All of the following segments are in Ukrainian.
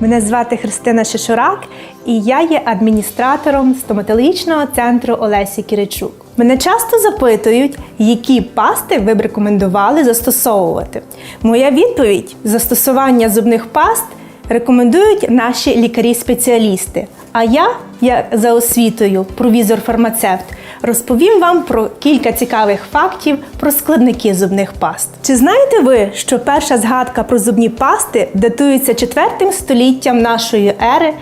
Мене звати Христина Шишурак, і я є адміністратором стоматологічного центру Олесі Кіричук. Мене часто запитують, які пасти ви б рекомендували застосовувати. Моя відповідь: застосування зубних паст рекомендують наші лікарі-спеціалісти. А я, як за освітою, провізор-фармацевт, розповім вам про кілька цікавих фактів про складники зубних паст. Чи знаєте ви, що перша згадка про зубні пасти датується 4 століттям нашої ери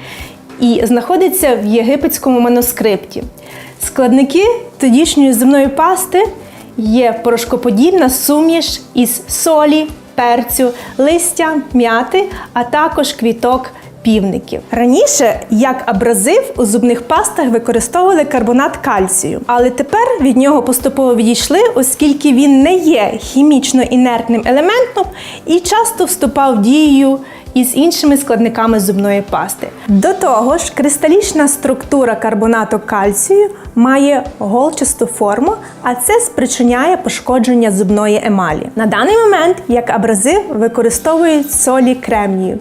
і знаходиться в єгипетському манускрипті? Складники тодішньої зубної пасти є порошкоподібна суміш із солі, перцю, листя, м'яти, а також квіток півників. Раніше як абразив у зубних пастах використовували карбонат кальцію, але тепер від нього поступово відійшли, оскільки він не є хімічно інертним елементом і часто вступав в дію із іншими складниками зубної пасти. До того ж, кристалічна структура карбонату кальцію має голчасту форму, а це спричиняє пошкодження зубної емалі. На даний момент як абразив використовують солі кремнію.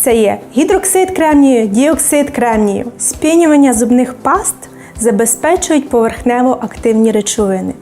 Це є гідроксид кремнію, діоксид кремнію. Спінювання зубних паст забезпечують поверхнево-активні речовини.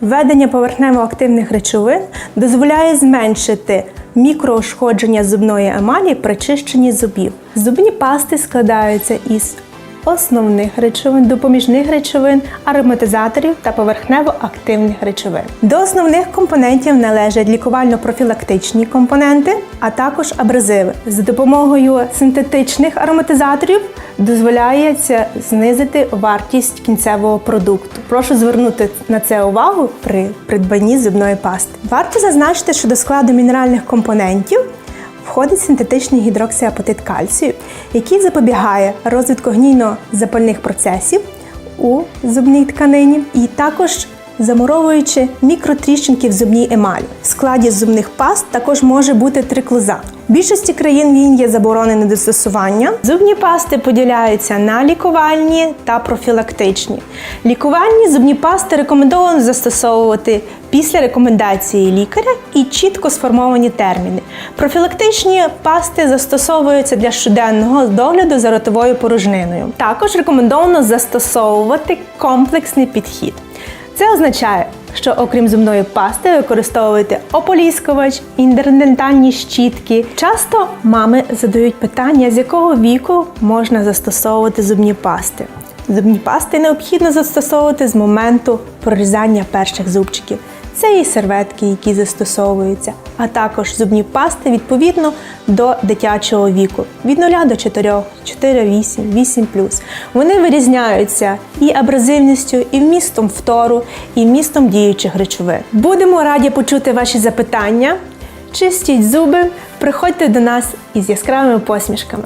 Введення поверхнево-активних речовин дозволяє зменшити мікроушкодження зубної емалі при чищенні зубів. Зубні пасти складаються із основних речовин, допоміжних речовин, ароматизаторів та поверхнево-активних речовин. До основних компонентів належать лікувально-профілактичні компоненти, а також абразиви. За допомогою синтетичних ароматизаторів дозволяється знизити вартість кінцевого продукту. Прошу звернути на це увагу при придбанні зубної пасти. Варто зазначити, що до складу мінеральних компонентів входить синтетичний гідроксиапатит кальцію, який запобігає розвитку гнійно-запальних процесів у зубній тканині, і також замуровуючи мікротріщинки в зубній емалі. Складі зубних паст також може бути триклозан. В більшості країн він є заборонений до застосування. Зубні пасти поділяються на лікувальні та профілактичні. Лікувальні зубні пасти рекомендовано застосовувати після рекомендації лікаря і чітко сформовані терміни. Профілактичні пасти застосовуються для щоденного догляду за ротовою порожниною. Також рекомендовано застосовувати комплексний підхід. Це означає, що окрім зубної пасти використовуєте ополіскувач, індердентальні щітки. Часто мами задають питання, з якого віку можна застосовувати зубні пасти. Зубні пасти необхідно застосовувати з моменту прорізання перших зубчиків. Це і серветки, які застосовуються, а також зубні пасти відповідно до дитячого віку від 0 до 4, 4, 8, 8 Вони вирізняються і абразивністю, і вмістом фтору, і вмістом діючих речовин. Будемо раді почути ваші запитання. Чистіть зуби, приходьте до нас із яскравими посмішками.